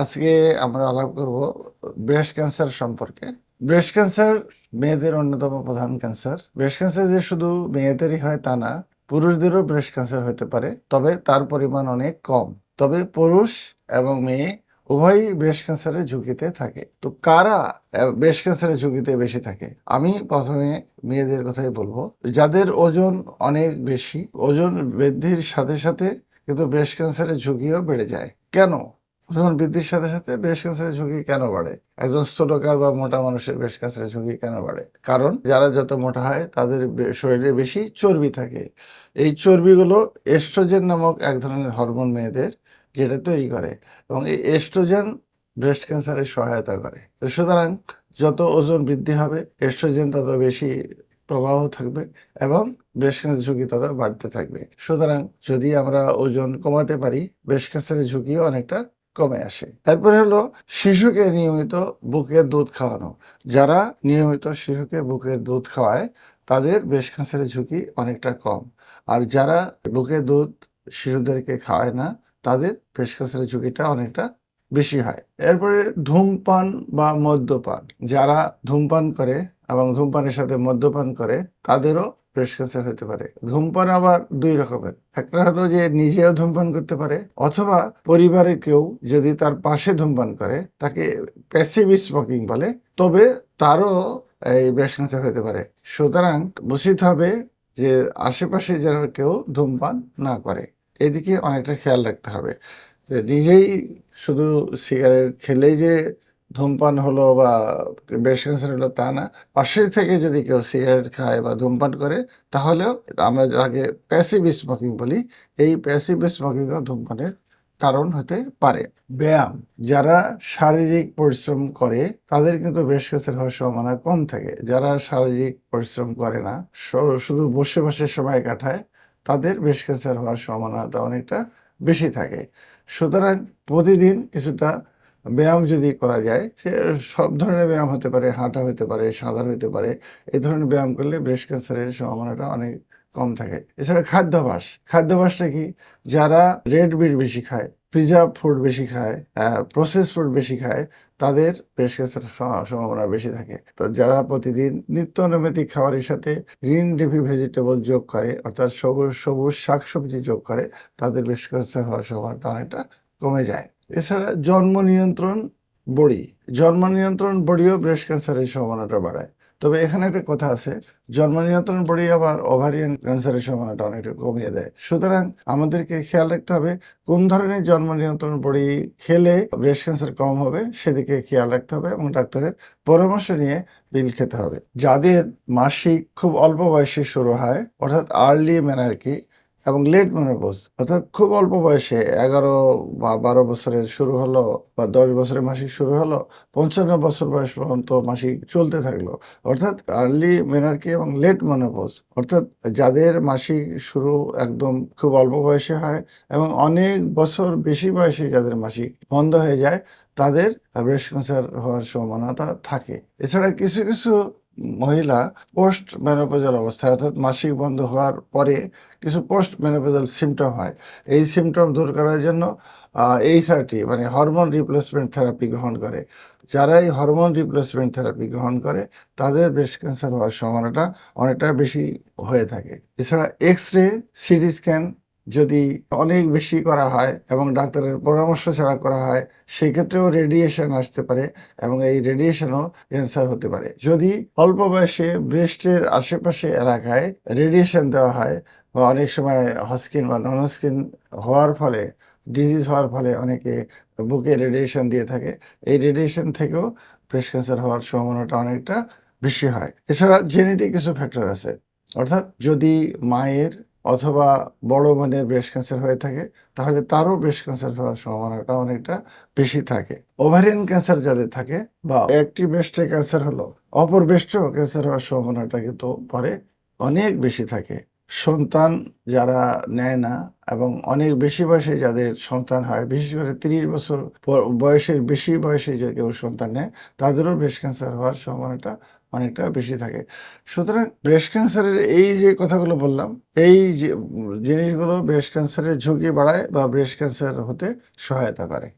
আজকে আমরা আলাপ করব ব্রেস্ট ক্যান্সার সম্পর্কে। ব্রেস্ট ক্যান্সার মেয়েদের অন্যতম প্রধান ক্যান্সার। ব্রেস্ট ক্যান্সার যে শুধু মেয়েদেরই হয় তা না, পুরুষদেরও ব্রেস্ট ক্যান্সার হতে পারে, তবে তার পরিমাণ অনেক কম। তবে পুরুষ এবং মেয়ে উভয়ই ব্রেস্ট ক্যান্সারের ঝুঁকিতে থাকে। তো কারা ব্রেস্ট ক্যান্সারের ঝুঁকিতে বেশি থাকে? আমি প্রথমে মেয়েদের কথাই বলব। যাদের ওজন অনেক বেশি, ওজন বৃদ্ধির সাথে সাথে কিন্তু ব্রেস্ট ক্যান্সারের ঝুঁকিও বেড়ে যায়। কেন? ওজন বৃদ্ধির সাথে সাথে ব্রেস্ট ক্যান্সারের ঝুঁকি কেন বাড়ে? একজন স্থূলকার বা মোটা মানুষের ব্রেস্ট ক্যান্সারের ঝুঁকি কেন বাড়ে? কারণ যারা যত মোটা হয়, তাদের শরীরে বেশি চর্বি থাকে। এই চর্বিগুলো এস্ট্রোজেন নামক এক ধরনের হরমোন মেয়েদের যেটা তৈরি করে এবং এই এস্ট্রোজেন ব্রেস্ট ক্যান্সারে সহায়তা করে। তো সুতরাং যত ওজন বৃদ্ধি হবে এস্ট্রোজেন তত বেশি প্রবাহ থাকবে এবং ব্রেস্ট ক্যান্সার ঝুঁকি তত বাড়তে থাকবে। সুতরাং যদি আমরা ওজন কমাতে পারি ব্রেস্ট ক্যান্সারের ঝুঁকিও অনেকটা কমে আসে। তারপরে হলো শিশুকে নিয়মিত বুকের দুধ খাওয়ানো। যারা নিয়মিত শিশুকে বুকের দুধ খাওয়ায়, তাদের ব্রেস্ট ক্যান্সারের ঝুঁকি অনেকটা কম। আর যারা বুকের দুধ শিশুদেরকে খাওয়ায় না, তাদের ব্রেস্ট ক্যান্সারের ঝুঁকিটা অনেকটা বেশি হয়। এরপরে ধূমপান বা মদ্যপান। যারা ধূমপান করে এবং ধূমপানের সাথে মদ্যপান করে, তাদেরও ব্রেস্ট ক্যান্সার হতে পারে। ধূমপান আবার দুই রকমের। একটা হলো যে নিজেও ধূমপান করতে পারে, অথবা পরিবারের কেউ যদি তার পাশে ধূমপান করে, তাকে প্যাসিভ স্মোকিং বলে, তবে তারও এই ব্রেস্ট ক্যান্সার হতে পারে। সুতরাং বুঝতে হবে যে আশেপাশে যেন কেউ ধূমপান না করে। এদিকে অনেকটা খেয়াল রাখতে হবে। নিজেই শুধু সিগারেট খেলেই যে ধূমপান হলো বা ব্রেস্ট ক্যান্সার হলো তা না। পাশে থেকে যদি কেউ সিগারেট খায় বা ধূমপান করে, তাহলেও আমরা যাকে প্যাসিভ স্মোকিং বলি, এই প্যাসিভ স্মোকিংও ধূমপানের কারণ হতে পারে। ব্যায়াম, যারা শারীরিক পরিশ্রম করে, তাদের কিন্তু ব্রেস্ট ক্যান্সার হওয়ার সম্ভাবনা কম থাকে। যারা শারীরিক পরিশ্রম করে না শুধু বসে বসে সময় কাটায়, তাদের ব্রেস্ট ক্যান্সার হওয়ার সম্ভাবনাটা অনেকটা বেশি থাকে। সুতরাং প্রতিদিন কিছুটা ব্যায়াম যদি করা যায়, সে সব ধরনের ব্যায়াম হতে পারে, হাঁটা হতে পারে, সাঁতার হতে পারে, এই ধরনের ব্যায়াম করলে ব্রেস্ট ক্যান্সারের সম্ভাবনাটা অনেক কম থাকে। এছাড়া খাদ্যাভাস খাদ্যাভ্যাসটা কি? যারা রেড মিট বেশি খায় প্রিজার্ভ ফুড বেশি খায় প্রসেস ফুড বেশি খায়, তাদের ব্রেস্ট ক্যান্সারের সম্ভাবনা বেশি থাকে। তো যারা প্রতিদিন নিত্য নৈমিত্তিক খাবারের সাথে গ্রিন লিফি ভেজিটেবল যোগ করে, অর্থাৎ সবুজ সবুজ শাকসবজি যোগ করে, তাদের ব্রেস্ট ক্যান্সার হওয়ার সম্ভাবনাটা অনেকটা কমে যায়। এছাড়া জন্ম নিয়ন্ত্রণ বড়ি। জন্ম নিয়ন্ত্রণ বড়িও ব্রেস্ট ক্যান্সারের সম্ভাবনাটা বাড়ায়। তবে এখানে একটা কথা আছে, জন্ম নিয়ন্ত্রণ বড়ি আবার ওভারিয়ান ক্যান্সারের সম্ভাবনাটা অনেকটা কমিয়ে দেয়। সুতরাং আমাদেরকে খেয়াল রাখতে হবে, কোন ধরনের জন্ম নিয়ন্ত্রণ বড়ি খেলে ব্রেস্ট ক্যান্সার কম হবে সেদিকে খেয়াল রাখতে হবে এবং ডাক্তারের পরামর্শ নিয়ে বিল খেতে হবে। যাদের মাসিক খুব অল্প বয়সে শুরু হয়, অর্থাৎ আর্লি মেনার্কি এবং লেট মেনোপজ অর্থাৎ খুব অল্প বয়সে এগারো বা বারো বছরের শুরু হলো বা দশ বছরের মাসিক শুরু হলো, পঞ্চান্ন বছর বয়স পর্যন্ত মাসিক চলতে থাকল। অর্থাৎ আর্লি মেনার্কি এবং লেট মেনোপজ অর্থাৎ যাদের মাসিক শুরু একদম খুব অল্প বয়সে হয় এবং অনেক বছর বেশি বয়সে যাদের মাসিক বন্ধ হয়ে যায়, তাদের ব্রেস্ট ক্যান্সার হওয়ার সম্ভাবনাটা থাকে। এছাড়া কিছু কিছু মহিলা পোস্ট মেনোপজাল অবস্থায়, অর্থাৎ মাসিক বন্ধ হওয়ার পরে কিছু পোস্ট মেনোপজাল সিমটম হয়। এই সিমটম দূর করার জন্য এইচআরটি মানে হরমোন রিপ্লেসমেন্ট থেরাপি গ্রহণ করে। যারা এই হরমোন রিপ্লেসমেন্ট থেরাপি গ্রহণ করে, তাদের ব্রেস্ট ক্যান্সার হওয়ার সম্ভাবনাটা অনেকটা বেশি হয়ে থাকে। এছাড়া এক্স রে সিটি স্ক্যান যদি অনেক বেশি করা হয় এবং ডাক্তারের পরামর্শ ছাড়া করা হয়, সেই ক্ষেত্রেও রেডিয়েশন আসতে পারে এবং এই রেডিয়েশনও ক্যান্সার হতে পারে। যদি অল্প বয়সে ব্রেস্টের আশেপাশে এলাকায় রেডিয়েশন দেওয়া হয় বা অনেক সময় হস্কিন বা নন হস্কিন হওয়ার ফলে ডিজিজ হওয়ার ফলে অনেকে বুকে রেডিয়েশন দিয়ে থাকে, এই রেডিয়েশন থেকেও ব্রেস্ট ক্যান্সার হওয়ার সম্ভাবনাটা অনেকটা বেশি হয়। এছাড়া জেনেটিক কিছু ফ্যাক্টর আছে। অর্থাৎ যদি মায়ের অথবা বড় বোনের ব্রেস্ট ক্যান্সার হয়ে থাকে, তাহলে তারও ব্রেস্ট ক্যান্সার হওয়ার সম্ভাবনাটা অনেকটা বেশি থাকে। ওভারিয়ান ক্যান্সার যাদের থাকে বা একটি ব্রেস্টে ক্যান্সার হলো, অপর ব্রেস্টেও ক্যান্সার হওয়ার সম্ভাবনাটা কিন্তু পরে অনেক বেশি থাকে। সন্তান যারা নেয় না এবং অনেক বেশি বয়সে যাদের সন্তান হয়, বিশেষ করে তিরিশ বছর বয়সের বেশি বয়সে যে কেউ সন্তান নেয়, তাদেরও ব্রেস্ট ক্যান্সার হওয়ার সম্ভাবনাটা অনেকটা বেশি থাকে। সুতরাং ব্রেস্ট ক্যান্সারের এই যে কথাগুলো বললাম, এই জিনিসগুলো ব্রেস্ট ক্যান্সারের ঝুঁকি বাড়ায় বা ব্রেস্ট ক্যান্সার হতে সহায়তা করে।